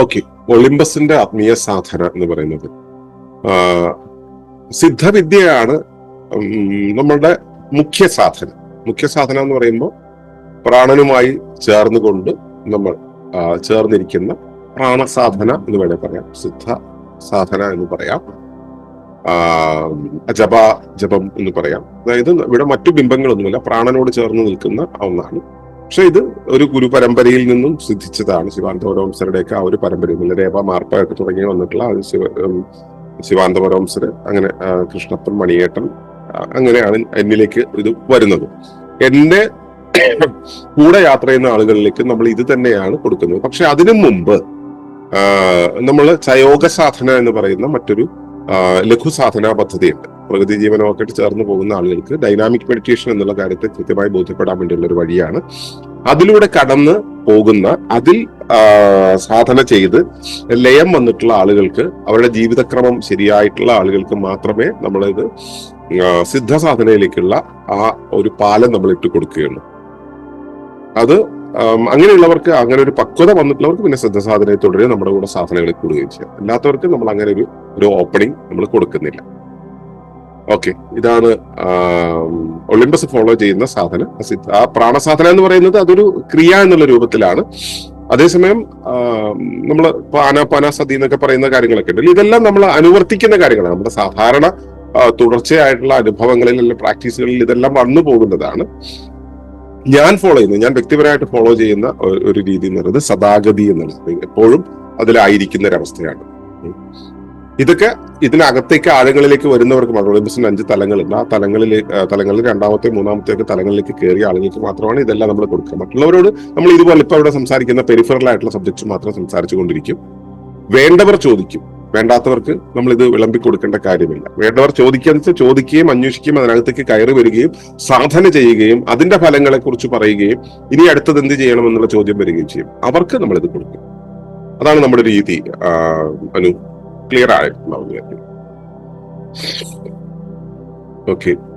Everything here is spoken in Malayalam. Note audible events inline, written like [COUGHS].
ഓക്കെ. ഒളിമ്പസിന്റെ ആത്മീയ സാധന എന്ന് പറയുന്നത്. സിദ്ധവിദ്യയാണ് നമ്മളുടെ മുഖ്യ സാധന. മുഖ്യ സാധന എന്ന് പറയുമ്പോൾ പ്രാണനുമായി ചേർന്നുകൊണ്ട് നമ്മൾ ചേർന്നിരിക്കുന്ന പ്രാണസാധന എന്ന് വേണേൽ പറയാം. സിദ്ധ സാധന എന്ന് പറയാം. ജപ ജപം എന്ന് പറയാം. അതായത് ഇവിടെ മറ്റു ബിംബങ്ങളൊന്നുമില്ല. പ്രാണനോട് ചേർന്ന് നിൽക്കുന്ന ഒന്നാണ് പക്ഷെ ഇത് ഒരു ഗുരു പരമ്പരയിൽ നിന്നും സിദ്ധിച്ചതാണ്. ശിവാന്തപുരവംസരുടെയൊക്കെ ആ ഒരു പരമ്പരയിൽ നിന്ന് രേപ മാർപ്പയൊക്കെ തുടങ്ങി വന്നിട്ടുള്ള ശിവ ശിവാന്തപുരവംസര് അങ്ങനെ കൃഷ്ണപ്പൻ മണിയേട്ടൻ അങ്ങനെയാണ് എന്നിലേക്ക് ഇത് വരുന്നത്. എന്റെ [COUGHS] കൂടെ യാത്ര ചെയ്യുന്ന ആളുകളിലേക്ക് നമ്മൾ ഇത് തന്നെയാണ് കൊടുക്കുന്നത്. പക്ഷെ അതിനു മുമ്പ് നമ്മൾ ചയോഗ സാധന എന്ന് പറയുന്ന മറ്റൊരു ലഘു സാധനാ പദ്ധതിയുണ്ട്. പ്രകൃതി ജീവനമൊക്കെ ചേർന്ന് പോകുന്ന ആളുകൾക്ക് ഡൈനാമിക് മെഡിറ്റേഷൻ എന്നുള്ള കാര്യത്തെ കൃത്യമായി ബോധ്യപ്പെടാൻ വേണ്ടിയുള്ള ഒരു വഴിയാണ് അതിലൂടെ കടന്ന് പോകുന്ന അതിൽ സാധന ചെയ്ത് ലയം വന്നിട്ടുള്ള ആളുകൾക്ക് അവരുടെ ജീവിതക്രമം ശരിയായിട്ടുള്ള ആളുകൾക്ക് മാത്രമേ നമ്മളിത് സിദ്ധസാധനയിലേക്കുള്ള സിദ്ധ സാധനയിലേക്കുള്ള ആ ഒരു പാലം നമ്മൾ ഇട്ട് കൊടുക്കുകയുള്ളൂ. അത് അങ്ങനെയുള്ളവർക്ക് അങ്ങനെ ഒരു പക്വത വന്നിട്ടുള്ളവർക്ക് പിന്നെ സിദ്ധ സാധനയെ തുടരുകയും നമ്മുടെ കൂടെ സാധനങ്ങളിൽ കൂടുകയും ചെയ്യാം. അല്ലാത്തവർക്ക് നമ്മൾ അങ്ങനെ ഒരു ഒരു ഓപ്പണിംഗ് നമ്മൾ കൊടുക്കുന്നില്ല. ഓക്കെ. ഇതാണ് ഒളിമ്പസ് ഫോളോ ചെയ്യുന്ന സാധനം. ആ പ്രാണസാധന എന്ന് പറയുന്നത് അതൊരു ക്രിയ എന്നുള്ള രൂപത്തിലാണ്. അതേസമയം നമ്മൾ ആനാപാന സതി എന്നൊക്കെ പറയുന്ന കാര്യങ്ങളൊക്കെ ഉണ്ടല്ലോ. ഇതെല്ലാം നമ്മൾ അനുവർത്തിക്കുന്ന കാര്യങ്ങളാണ്. നമ്മുടെ സാധാരണ തുടർച്ചയായിട്ടുള്ള അനുഭവങ്ങളിൽ അല്ലെങ്കിൽ പ്രാക്ടീസുകളിൽ ഇതെല്ലാം വന്നു പോകുന്നതാണ്. ഞാൻ ഫോളോ ചെയ്യുന്നത് ഞാൻ വ്യക്തിപരമായിട്ട് ഫോളോ ചെയ്യുന്ന ഒരു രീതി എന്ന് പറയുന്നത് സദാഗതി എന്നുള്ളത് എപ്പോഴും അതിലായിരിക്കുന്ന ഒരവസ്ഥയാണ്. ഇതൊക്കെ ഇതിനകത്തേക്ക് ആഴങ്ങളിലേക്ക് വരുന്നവർക്ക് മാത്രമേ ബിസിനസ് അഞ്ച് തലങ്ങളുണ്ട്. ആ തലങ്ങളിൽ തലങ്ങളിൽ രണ്ടാമത്തെ മൂന്നാമത്തെ ഒക്കെ തലങ്ങളിലേക്ക് കയറിയ ആളുകൾക്ക് മാത്രമാണ് ഇതെല്ലാം നമ്മൾ കൊടുക്കുക. മറ്റുള്ളവരോട് നമ്മൾ ഇതുപോലെ ഇപ്പൊ അവിടെ സംസാരിക്കുന്ന പെരിഫറൽ ആയിട്ടുള്ള സബ്ജക്ട്സ് മാത്രം സംസാരിച്ചു കൊണ്ടിരിക്കും. വേണ്ടവർ ചോദിക്കും. വേണ്ടാത്തവർക്ക് നമ്മൾ ഇത് വിളമ്പി കൊടുക്കേണ്ട കാര്യമില്ല. വേണ്ടവർ ചോദിക്കുക വെച്ചാൽ ചോദിക്കുകയും അന്വേഷിക്കുകയും അതിനകത്തേക്ക് കയറി വരികയും സാധന ചെയ്യുകയും അതിന്റെ ഫലങ്ങളെ കുറിച്ച് പറയുകയും ഇനി അടുത്തത് എന്ത് ചെയ്യണം എന്നുള്ള ചോദ്യം വരികയും ചെയ്യും. അവർക്ക് നമ്മൾ ഇത് കൊടുക്കും. അതാണ് നമ്മുടെ രീതി അനു. ക്ലിയർ ആയിട്ടുണ്ടാവും ഓക്കെ